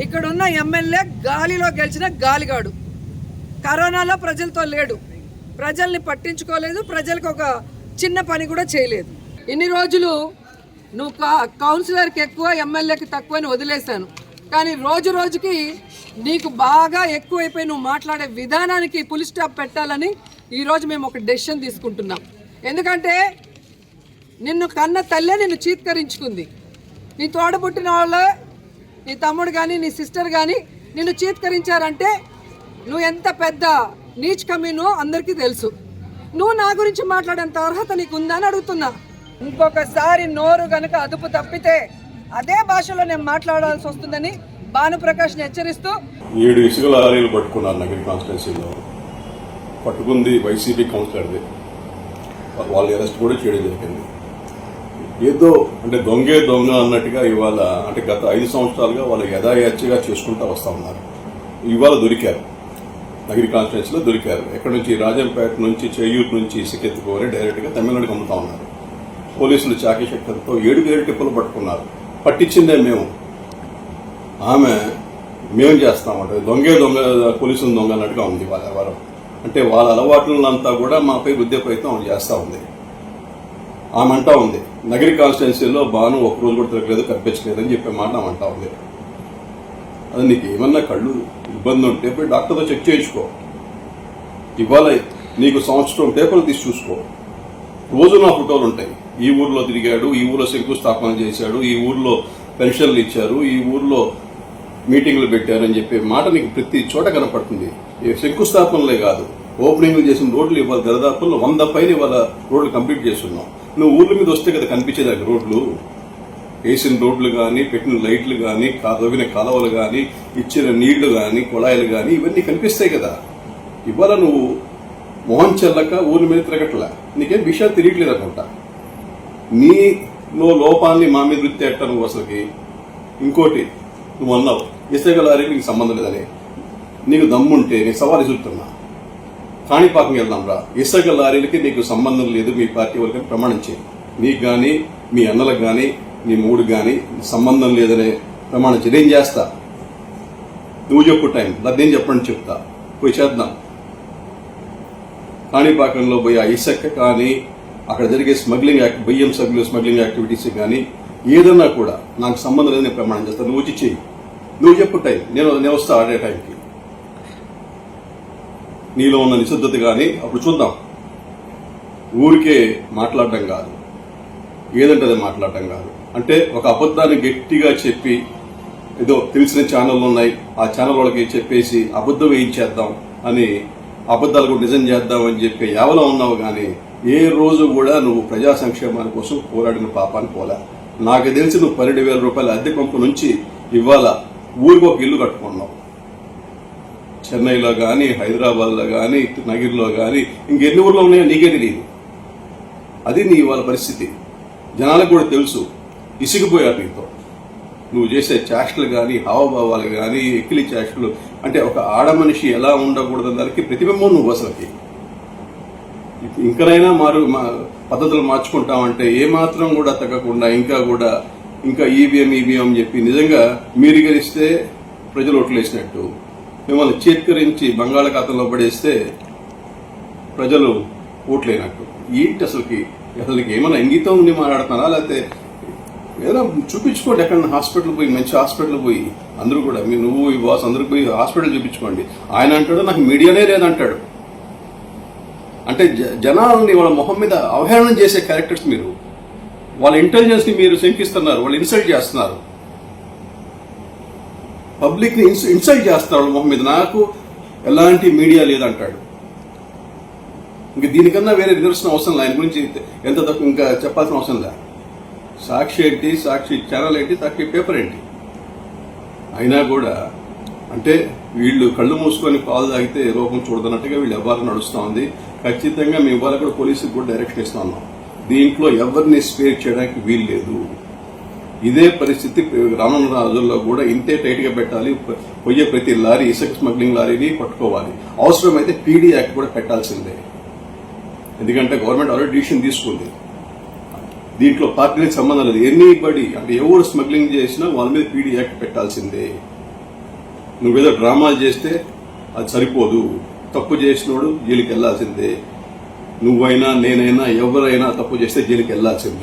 ఇక్కడున్న ఎమ్మెల్యే గాలిలో గెలిచిన గాలిగాడు. కరోనాలో ప్రజలతో లేడు. ప్రజల్ని పట్టించుకోలేదు. ప్రజలకు ఒక చిన్న పని కూడా చేయలేదు. ఇన్ని రోజులు నువ్వు కా- కౌన్సిలర్కి ఎక్కువ ఎమ్మెల్యేకి తక్కువ అని వదిలేశాను. కానీ రోజు రోజుకి నీకు బాగా ఎక్కువైపోయి నువ్వు మాట్లాడే విధానానికి పులి స్టాప్ పెట్టాలని ఈరోజు మేము ఒక డెసిషన్ తీసుకుంటున్నాం. ఎందుకంటే నిన్ను కన్న తల్లే నిన్ను చీత్కరించుకుంది. నీ తోడబుట్టిన వాళ్ళే నీ తమ్ముడు కానీ నీ సిస్టర్ కానీ నిన్ను చీత్కరించారంటే నువ్వు ఎంత పెద్ద నీచ్ కమీనో అందరికీ తెలుసు. నువ్వు నా గురించి మాట్లాడేంత అర్హత నీకు ఉందని అడుగుతున్నా. ఇంకొకసారి నోరు గనుక అదుపు తప్పితే అదే భాషలో నేను మాట్లాడాల్సి వస్తుందని భానుప్రకాష్ని హెచ్చరిస్తూ ఏడు ఇసుక లారీలు పట్టుకున్నారు నగరి కాన్స్టిట్యున్సీలో. పట్టుకుంది వైసీపీ కౌన్సిలర్ది వాళ్ళు అరెస్ట్ కూడా చేయడం జరిగింది. ఏదో అంటే దొంగే దొంగ అన్నట్టుగా ఇవాళ అంటే గత ఐదు సంవత్సరాలుగా వాళ్ళు యథాయచ్చగా చేసుకుంటూ వస్తూ ఉన్నారు. ఇవాళ దొరికారు. నగరి కాన్స్టిట్యున్సీలో దొరికారు. ఎక్కడి నుంచి? రాజంపేట నుంచి చేయూరు నుంచి ఇసుకెత్తుకోవాలి డైరెక్ట్గా తమిళనాడుకి అమ్ముతా ఉన్నారు. పోలీసులు చాకీశక్తులతో ఏడు ఏడు టిప్పులు పట్టుకున్నారు. పట్టించిందే మేము. ఆమె మేము చేస్తామంటే దొంగే దొంగ పోలీసులు దొంగ అన్నట్టుగా ఉంది వాళ్ళ వారం. అంటే వాళ్ళ అలవాట్లంతా కూడా మాపై రుద్దే ప్రయత్నం చేస్తూ ఉంది. ఆమె అంటా ఉంది నగరి కాన్స్టిట్యున్సీలో బాను ఒక రోజు కూడా తిరగలేదు కనిపించలేదు అని చెప్పే మాట ఆమె అంటా ఉంది. అది నీకు ఏమన్నా కళ్ళు ఇబ్బంది ఉంటే పోయి డాక్టర్తో చెక్ చేయించుకో. ఇవాళ నీకు సంవత్సరం పేపర్లు తీసి చూసుకో. రోజు నా ఫోటోలు ఉంటాయి. ఈ ఊర్లో తిరిగాడు ఈ ఊర్లో శంకుస్థాపన చేశాడు ఈ ఊర్లో పెన్షన్లు ఇచ్చారు ఈ ఊర్లో మీటింగ్లు పెట్టారని చెప్పే మాట నీకు ప్రతి చోట కనపడుతుంది. ఈ శంకుస్థాపనలే కాదు. ఓపెనింగ్లు చేసిన రోడ్లు ఇవాళ దరిదాపుల్లో వంద పైన ఇవాళ రోడ్లు కంప్లీట్ చేస్తున్నాం. నువ్వు ఊర్ల మీద వస్తే కదా కనిపించేదానికి రోడ్లు? వేసిన రోడ్లు కానీ పెట్టిన లైట్లు కానీ తవ్విన కాలువలు కానీ ఇచ్చిన నీళ్ళు కానీ కుళాయిలు కానీ ఇవన్నీ కనిపిస్తాయి కదా. ఇవాళ నువ్వు మోహన్ చెల్లక ఊరి మీద తిరగట్లా? నీకేం విషయాలు తెలియట్లేదు అనుకుంటా. నీలో లోపాన్ని మా మీద వృత్తి ఎట్ట నువ్వు అసలుకి. ఇంకోటి నువ్వు అన్నావు ఇసుక లారీకి నీకు సంబంధం లేదని. నీకు దమ్ముంటే నేను సవాల్ ఇస్తున్నా కాణిపాకం వెళ్దాం రా ఇసుక లారీలకి నీకు సంబంధం లేదు మీ పార్టీ వాళ్ళకి ప్రమాణం చేయి. నీకు కానీ మీ అన్నలకు కానీ నీ మూడు కానీ సంబంధం లేదనే ప్రమాణం చేయి. నేను చేస్తా. నువ్వు చెప్పు టైం. దాన్ని నేను చెప్పండి చెప్తా. పోయి చేద్దాం. కాణిపాకంలో పోయి ఆ ఇసుక కానీ అక్కడ జరిగే స్మగ్లింగ్ యాక్ట్ బియ్యం సగ్గులు స్మగ్లింగ్ యాక్టివిటీస్ కానీ ఏదన్నా కూడా నాకు సంబంధం లేదని ప్రమాణం చేస్తాను నువ్వు వచ్చి చెయ్యి. నువ్వు చెప్పు టైం. నేను నేను వస్తా ఆడే టైంకి. నీలో ఉన్న నిశుద్ధత కానీ అప్పుడు చూద్దాం. ఊరికే మాట్లాడడం కాదు. ఏదంటే అది మాట్లాడడం కాదు. అంటే ఒక అబద్ధాన్ని గట్టిగా చెప్పి ఏదో తెలిసిన ఛానళ్ళు ఉన్నాయి ఆ ఛానల్ వాళ్ళకి చెప్పేసి అబద్ధం వేయించేద్దాం అని అబద్ధాలు కూడా నిజం చేద్దాం అని చెప్పి ఎవలో ఉన్నావు కానీ ఏ రోజు కూడా నువ్వు ప్రజా సంక్షేమాని కోసం పోరాడిన పాపాన్ని పోలే. నాకు తెలిసి నువ్వు పన్నెండు వేల రూపాయల అద్దె పంపు నుంచి ఇవాళ ఊరికి ఒక ఇల్లు కట్టుకున్నావు. చెన్నైలో కానీ హైదరాబాద్లో కానీ నగిరిలో కానీ ఇంకెన్ని ఊర్లో ఉన్నాయో నీకే తెలియదు అది నీ ఇవాళ పరిస్థితి. జనాలకు కూడా తెలుసు. ఇసిగిపోయారు నీతో నువ్వు చేసే చేష్టలు కానీ హావభావాలు కానీ ఎక్కిలి చేష్టలు అంటే ఒక ఆడ మనిషి ఎలా ఉండకూడదు దానికి ప్రతిబింబం నువ్వు అసలుకి. ఇంకనైనా మారు మా పద్ధతులు మార్చుకుంటామంటే ఏమాత్రం కూడా తగ్గకుండా ఇంకా కూడా ఇంకా ఈవీఎం ఈవీఎం చెప్పి నిజంగా మీరు గెలిస్తే ప్రజలు ఓట్లు వేసినట్టు మిమ్మల్ని చేత్కరించి బంగాళాఖాతంలో పడేస్తే ప్రజలు ఓట్లేనట్టు ఏంటి అసలుకి? అసలుకి ఏమైనా ఇంగితం ఉండి మాట్లాడుతున్నారా? లేకపోతే ఏదో చూపించుకోండి ఎక్కడ హాస్పిటల్ పోయి మంచి హాస్పిటల్ పోయి. అందరూ కూడా మీ నువ్వు ఈ బాస్ అందరూ పోయి హాస్పిటల్ చూపించుకోండి. ఆయన అంటాడు నాకు మీడియానే లేదంటాడు. అంటే జ- జనాలని వాళ్ళ మొహం మీద అవహేళన చేసే క్యారెక్టర్స్ మీరు. వాళ్ళ ఇంటెలిజెన్స్ని మీరు శంకిస్తున్నారు వాళ్ళు ఇన్సల్ట్ చేస్తున్నారు. పబ్లిక్ని ఇన్సల్ట్ చేస్తాడు మొహం మీద నాకు ఎలాంటి మీడియా లేదంటాడు. ఇంక దీనికన్నా వేరే నిదర్శనం అవసరం లేదు. ఆయన గురించి ఎంత తక్కువ ఇంకా చెప్పాల్సిన అవసరం లే సాక్షి ఏంటి? సాక్షి ఛానల్ ఏంటి? సాక్షి పేపర్ ఏంటి? అయినా కూడా అంటే వీళ్ళు కళ్ళు మూసుకొని పాలు తాగితే లోకం చూడదన్నట్టుగా వీళ్ళు ఎవరు నడుస్తూ ఉంది. ఖచ్చితంగా మేము ఇవాళ కూడా పోలీసులకు కూడా డైరెక్షన్ ఇస్తా ఉన్నాం. దీంట్లో ఎవరిని స్పేర్ చేయడానికి వీలు లేదు. ఇదే పరిస్థితి రానున్న రోజుల్లో కూడా ఇంతే టైట్గా పెట్టాలి పోయే ప్రతి లారీ ఇసుక స్మగ్లింగ్ లారీని పట్టుకోవాలి. అవసరమైతే పీడీ యాక్ట్ కూడా పెట్టాల్సిందే. ఎందుకంటే గవర్నమెంట్ ఆల్రెడీ డిసిషన్ తీసుకుంది. దీంట్లో పార్టీలకు సంబంధం లేదు. ఎనీబడి అంటే ఎవరు స్మగ్లింగ్ చేసినా వాళ్ళ మీద పీడీ యాక్ట్ పెట్టాల్సిందే. నువ్వేదో డ్రామాలు చేస్తే అది సరిపోదు. తప్పు చేసినోడు జైలుకి వెళ్ళాల్సిందే నువ్వైనా నేనైనా ఎవరైనా తప్పు చేస్తే జైలుకి వెళ్ళాల్సిందే